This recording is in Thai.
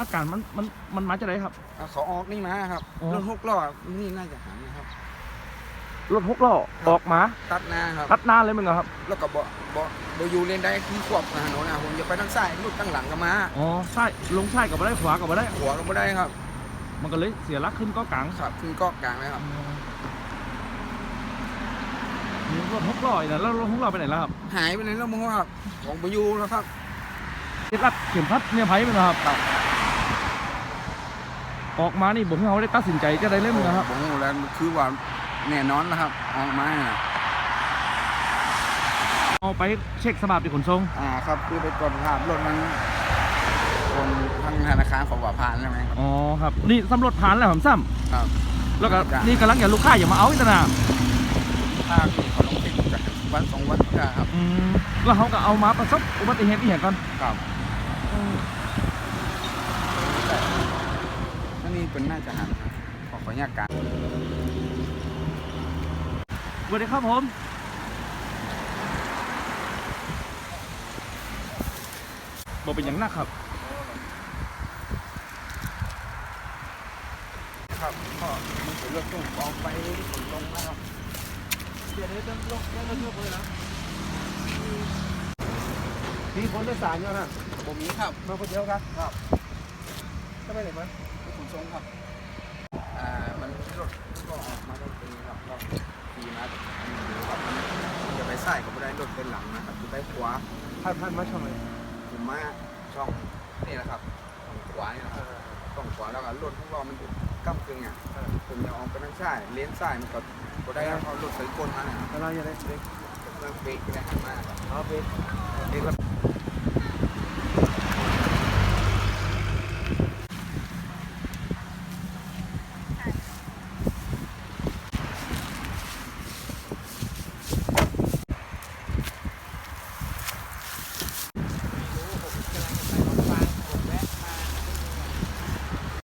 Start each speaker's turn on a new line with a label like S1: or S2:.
S1: อาการมันมันมันมาจากไหนครับ
S2: เอาเขาออกนี่มาครับ
S1: อ๋อ
S2: รถหกล้อนี่น่าจะหันนะครับ
S1: รถหกล้อออกมา
S2: ตัดหน้าครับ
S1: ตัดหน้าเลยมึงเหรอครับ
S2: แล้วก็บ่บ่บ่อยู่เลนได้คือขวบนะถนนนะผมจะไปทางซ้ายรถตั้งหลังก็มา
S1: อ๋อซ้ายลงซ้ายกับมาได้ขวากับมาได้
S2: หัวก็บ่ได้ครับ
S1: มันก็เลยเสียหลักขึ้นเก็กลาง
S2: ครับขึ้นเกาะกลางเลยครับ
S1: มีรถหกล้ออีกนะแล้วรถหกล้อไปไหนแล้วครับ
S2: หายไปไหนแล้วมึงว่าครับผมไปอยู่แล้วครับ
S1: เข็มรัดเข็มพัดเนี่ยไผ่มึงเหรอครับ
S2: ครับ
S1: ออกมานี่ผมให้เขาได้ตัดสินใจจะได้เล่มนะครับ
S2: ผมรู้แล้วคือว่าแน่นอนแล้วครับออกมาน่ะ
S1: เอาไปเช็คสภาพที่ขนส่ง
S2: อ่าครับคือไปตรวจสภาพรถมันตรงทางธนาคารของว่าผ่านใช่ไหมครับ
S1: อ๋อครับนี่สำรวจผ่านแล้วผมซ้
S2: ครับำ
S1: แล้วก็
S2: จ้ะ
S1: นี่กำลังอย่าลูกค้าอย่ามาเอาอีกนะ
S2: ถ้ามีเขาลงเช็คจากวันสองวันก็ครับ
S1: อืมแล้วเขาก็เอามาประสบอุบัติเหตุที่เห็นก่อน
S2: ครับอั นนี้เป็นน่าจะหันครับขอขออนุญาตการ
S1: สวัสดีครับผมบอกเป็นอย่างหนักครับ
S2: ครับก็มันเป็นเรื่องต้องออกไปขนลงนะครับ
S1: เดี๋ยวเดี๋ยวจะลงเดี๋ยวจะเชื่อเลยนะ
S2: มีคนโดยสารอยู่นะผมมีครับ
S1: มาคนเดียวครับ
S2: ครับ
S1: จะไปไหนมา
S2: ขนส่งครับ อ่า มันรถก็ออกมาได้ปีครับก็ขี่มาจากทางเหนือครับมันจะไปซ้ายก็ไม่ได้รถเป็นหลังนะครับจะไปขวา
S1: ท่านท่านมาช่องไหน
S2: ผมมาช่องนี่แหละครับช่องขวานี่นะครับช่องขวาแล้วก็รถของเรามันอยู่ก้ากึ่งอะผมจะออกไปทางซ้ายเลนซ้ายมันก็ก็ได้ครับเพราะรถสายกลมาเนี่ย
S1: อะไรอย่างไรเด็ก
S2: กำลังเบรกไปได้หันมาครับ
S1: เอาไป
S2: เบรกแล้ว